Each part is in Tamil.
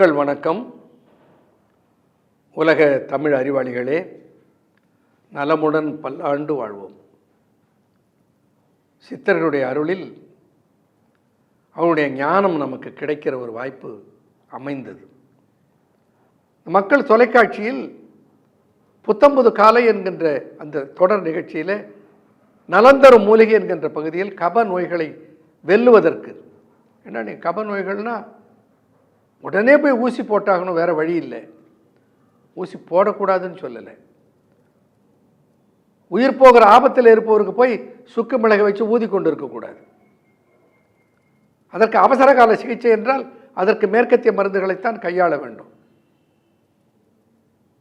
மக்கள் வணக்கம். உலக தமிழ் அறிவாளிகளே நலமுடன் பல்லாண்டு வாழ்வோம். சித்தர்களுடைய அருளில் அவனுடைய ஞானம் நமக்கு கிடைக்கிற ஒரு வாய்ப்பு அமைந்தது. மக்கள் தொலைக்காட்சியில் புத்தம்புது காலை என்கின்ற அந்த தொடர் நிகழ்ச்சியில் நலந்தரும் மூலிகை என்கின்ற பகுதியில் கப நோய்களை வெல்லுவதற்கு. என்ன கப நோய்கள்னா உடனே போய் ஊசி போட்டாகணும் வேற வழி இல்லை. ஊசி போடக்கூடாதுன்னு சொல்லலை. உயிர் போகிற ஆபத்தில் இருப்பவருக்கு போய் சுக்கு மிளகை வச்சு ஊதி கொண்டு இருக்கக்கூடாது அதற்கு அவசர கால சிகிச்சை என்றால் அதற்கு மேற்கத்திய மருந்துகளைத்தான் கையாள வேண்டும்.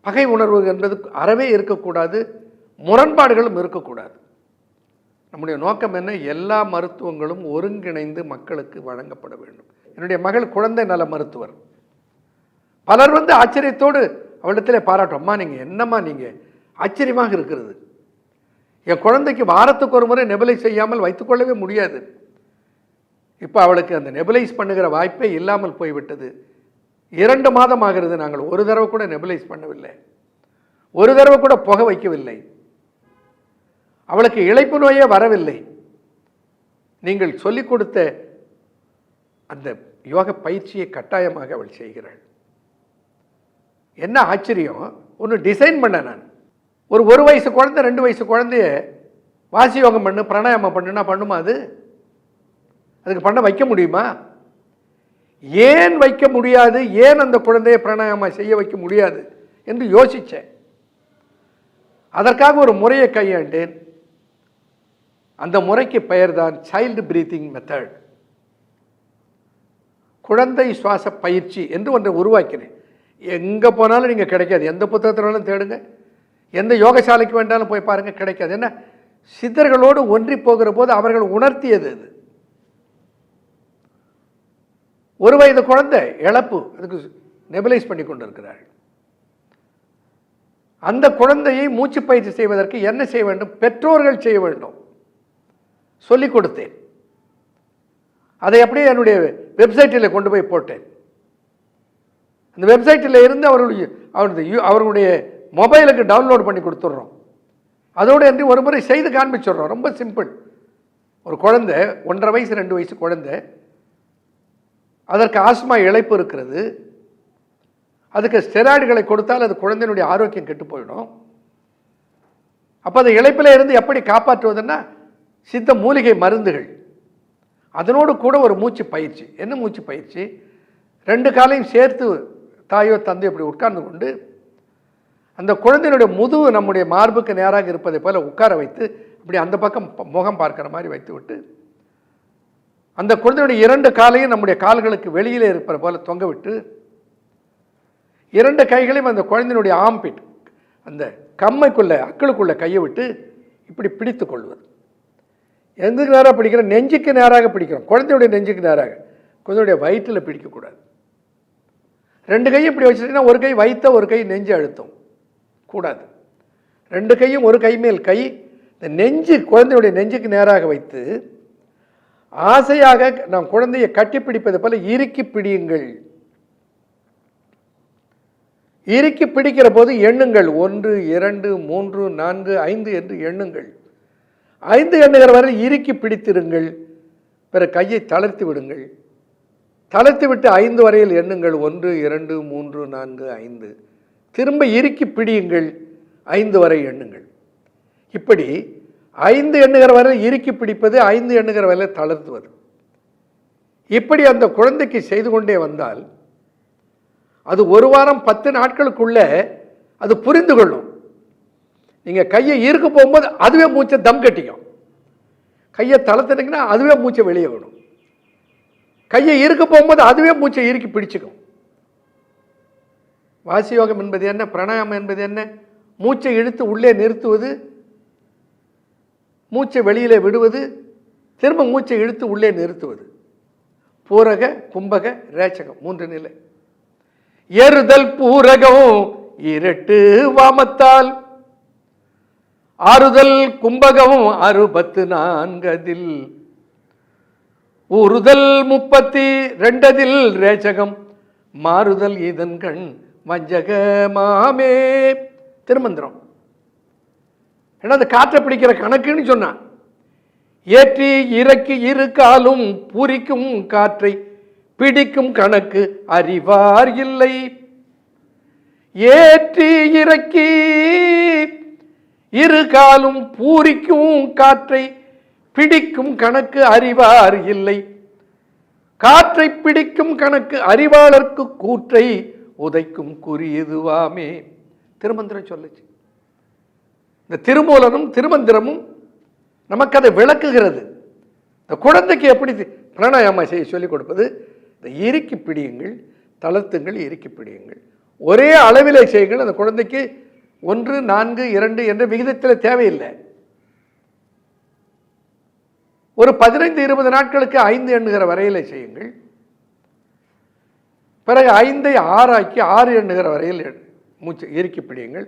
பகை உணர்வு என்பது அறவே இருக்கக்கூடாது முரண்பாடுகளும் இருக்கக்கூடாது. நம்முடைய நோக்கம் என்ன? எல்லா மருத்துவங்களும் ஒருங்கிணைந்து மக்களுக்கு வழங்கப்பட வேண்டும். என்னுடைய மகள் குழந்தை நல மருத்துவர். பலர் வந்து ஆச்சரியத்தோடு அவளிடத்தில் பாராட்டும் அம்மா நீங்கள் என்னம்மா நீங்கள் ஆச்சரியமாக இருக்கிறது. என் குழந்தைக்கு வாரத்துக்கு ஒரு முறை நெபலைஸ் செய்யாமல் வைத்துக்கொள்ளவே முடியாது. இப்போ அவளுக்கு அந்த நெபலைஸ் பண்ணுகிற வாய்ப்பே இல்லாமல் போய்விட்டது. இரண்டு மாதம் ஆகிறது நாங்கள் ஒரு தடவை கூட நெபலைஸ் பண்ணவில்லை. ஒரு தடவை கூட புகை வைக்கவில்லை. அவளுக்கு இழைப்பு நோயே வரவில்லை. நீங்கள் சொல்லிக் கொடுத்த அந்த யோக பயிற்சியை கட்டாயமாக அவள் செய்கிறாள். என்ன ஆச்சரியம்? ஒன்று டிசைன் பண்ண நான். ஒரு ஒரு வயசு குழந்தை ரெண்டு வயசு குழந்தைய வாசி யோகம் பண்ணு பிராணாயாமம் பண்ணுன்னா பண்ணுமா அது? அதுக்கு பண்ண வைக்க முடியுமா? ஏன் வைக்க முடியாது? ஏன் அந்த குழந்தையை பிராணாயாமம் செய்ய வைக்க முடியாது? என்று யோசித்தேன் அதற்காக ஒரு முறையை கையாண்டேன். அந்த முறைக்கு பெயர்தான் சைல்டு பிரீத்திங் மெத்தட் குழந்தை சுவாச பயிற்சி என்று ஒன்றை உருவாக்கினேன். எங்கே போனாலும் நீங்கள் கிடைக்காது. எந்த புத்தகத்தினாலும் தேடுங்க. எந்த யோகசாலைக்கு வேண்டாலும் போய் பாருங்கள் கிடைக்காது. என்ன? சித்தர்களோடு ஒன்றி போகிற போது அவர்கள் உணர்த்தியது அது. ஒரு வயது குழந்தை இழப்பு அதுக்கு நெபலைஸ் பண்ணி கொண்டிருக்கிறார்கள். அந்த குழந்தையை மூச்சு பயிற்சி செய்வதற்கு என்ன செய்ய வேண்டும்? பெற்றோர்கள் செய்ய வேண்டும். சொல்லிக் கொடுத்தேன். அதை அப்படியே என்னுடைய வெப்சைட்டில் கொண்டு போய் போட்டேன். அந்த வெப்சைட்டில் இருந்து அவர்களுடைய அவருடைய அவர்களுடைய மொபைலுக்கு டவுன்லோட் பண்ணி கொடுத்துட்றோம். அதோடு என்று ஒரு முறை செய்து காண்பிச்சிடுறோம். ரொம்ப சிம்பிள் ஒரு குழந்தை ஒன்றரை வயசு ரெண்டு வயசு குழந்தை அதற்கு ஆஸ்மா இழைப்பு இருக்கிறது. அதுக்கு ஸ்டெராய்டுகளை கொடுத்தால் அது குழந்தையினுடைய ஆரோக்கியம் கெட்டு போயிடும். அப்போ அந்த இழைப்பில் இருந்து எப்படி காப்பாற்றுவதுன்னா சித்த மூலிகை மருந்துகள். அதனோடு கூட ஒரு மூச்சு பயிற்சி. என்ன மூச்சு பயிற்சி? ரெண்டு காலையும் சேர்த்து தாயோ தந்தையோ இப்படி உட்கார்ந்து கொண்டு அந்த குழந்தையினுடைய முதுகு நம்முடைய மார்புக்கு நேராக இருப்பதை போல உட்கார வைத்து இப்படி அந்த பக்கம் முகம் பார்க்கிற மாதிரி வைத்து விட்டு அந்த குழந்தையுடைய இரண்டு காலையும் நம்முடைய கால்களுக்கு வெளியிலே இருப்பது போல தொங்க விட்டு இரண்டு கைகளையும் அந்த குழந்தையினுடைய ஆம்பிட் அந்த கம்மைக்குள்ளே அக்களுக்குள்ளே கையை விட்டு இப்படி பிடித்து கொள்வது. எங்களுக்கு நேராக பிடிக்கிறோம் நெஞ்சுக்கு நேராக பிடிக்கிறோம். குழந்தையுடைய நெஞ்சுக்கு நேராக. குழந்தையுடைய வயிற்றில் பிடிக்கக்கூடாது. ரெண்டு கையும் இப்படி வச்சுட்டீங்கன்னா ஒரு கை வைத்த ஒரு கை நெஞ்சு அழுத்தம். கூடாது. ரெண்டு கையும் ஒரு கை மேல். கை இந்த நெஞ்சு குழந்தையுடைய நெஞ்சுக்கு நேராக வைத்து ஆசையாக நாம் குழந்தையை கட்டிப்பிடிப்பது போல இறுக்கி பிடியுங்கள். இறுக்கி பிடிக்கிற போது எண்ணுங்கள். ஒன்று இரண்டு மூன்று நான்கு ஐந்து என்று எண்ணுங்கள். ஐந்து எண்ணுகிற வரை இறுக்கி பிடித்திருங்கள். பிற கையை தளர்த்தி விடுங்கள். தளர்த்தி விட்டு ஐந்து வரையில் எண்ணுங்கள். ஒன்று இரண்டு மூன்று நான்கு ஐந்து. திரும்ப இறுக்கி பிடியுங்கள். ஐந்து வரை எண்ணுங்கள். இப்படி ஐந்து எண்ணுகிற வரை இறுக்கி பிடிப்பது ஐந்து எண்ணுகிற வரை தளர்த்துவது. இப்படி அந்த குழந்தைக்கு செய்து கொண்டே வந்தால் அது ஒரு வாரம் பத்து நாட்களுக்குள்ளே அது புரிந்து கொள்ளும் நீங்கள் கையை ஈர்க்க போகும்போது அதுவே மூச்சை தம் கட்டிக்கும். கையை தளர்த்துனீங்கன்னா அதுவே மூச்சை வெளியே விடும். கையை இருக்க போகும்போது அதுவே மூச்சை இறுக்கி பிடிச்சிக்கும். வாசி யோகம் என்பது என்ன? பிராணாயாமம் என்பது என்ன? மூச்சை இழுத்து உள்ளே நிறுத்துவது மூச்சை வெளியிலே விடுவது திரும்ப மூச்சை இழுத்து உள்ளே நிறுத்துவது. பூரக கும்பக ரேச்சகம் மூன்று நிலை ஏறுதல் பூரகம் இரட்டு வாமத்தால் ஆறுதல் கும்பகம் அறுபத்து நான்கதில் ஊறுதல் முப்பத்தி ரெண்டதில் ரேச்சகம் மாறுதல் இதன் கண் வஞ்சக மாமே. திருமந்திரம். ஏன்னா அந்த காற்றை பிடிக்கிற கணக்குன்னு சொன்னான். ஏற்றி இறக்கி இரு காலும் பூரிக்கும் காற்றை பிடிக்கும் கணக்கு அறிவார் இல்லை. ஏற்றி இறக்கி இரு காலும் பூரிக்கும் காற்றை பிடிக்கும் கணக்கு அறிவார் இல்லை. காற்றை பிடிக்கும் கணக்கு அறிவாளர்க்கு கூற்றை உதைக்கும் குறியதுவாமே திருமந்திரம் சொல்லுச்சு. இந்த திருமூலனும் திருமந்திரமும் நமக்கு அதை விளக்குகிறது. இந்த குழந்தைக்கு எப்படி தி- பிராணாயாம செய்ய சொல்லிக் கொடுப்பது? இந்த இறுக்கி பிடியுங்கள் தளர்த்துங்கள் இறுக்கி பிடியுங்கள். ஒரே அளவிலே செய்யுங்கள் அந்த குழந்தைக்கு ஒன்று நான்கு இரண்டு என்ற விகிதத்தில் தேவையில்லை. ஒரு பதினைந்து இருபது நாட்களுக்கு ஐந்து எண்ணுகிற வரையில் செய்யுங்கள். பிறகு ஐந்தை ஆறாக்கி ஆறு எண்ணுகிற வரையில் மூச்சு இறுக்கி பிடியுங்கள்.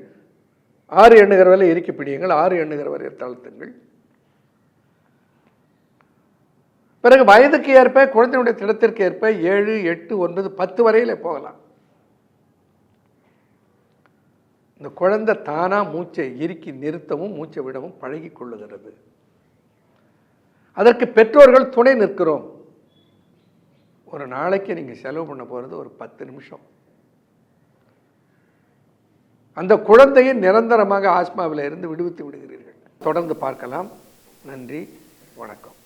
ஆறு எண்ணுகிற வரையில் இறுக்கி பிடியுங்கள். ஆறு எண்ணுகிற வரையில் தளர்த்துங்கள். பிறகு வயதுக்கு ஏற்ப குழந்தையுடைய திடத்திற்கு ஏற்ப ஏழு எட்டு ஒன்பது பத்து வரையில் போகலாம். இந்த குழந்தை தானாக மூச்சை இறுக்கி நிறுத்தவும் மூச்சை விடவும் பழகி கொள்ளுகிறது. அதற்கு பெற்றோர்கள் துணை நிற்கிறோம். ஒரு நாளைக்கு நீங்கள் செலவு பண்ண போகிறது ஒரு பத்து நிமிஷம். அந்த குழந்தையை நிரந்தரமாக ஆஸ்மாவில் இருந்து விடுவித்து விடுகிறீர்கள். தொடர்ந்து பார்க்கலாம். நன்றி. வணக்கம்.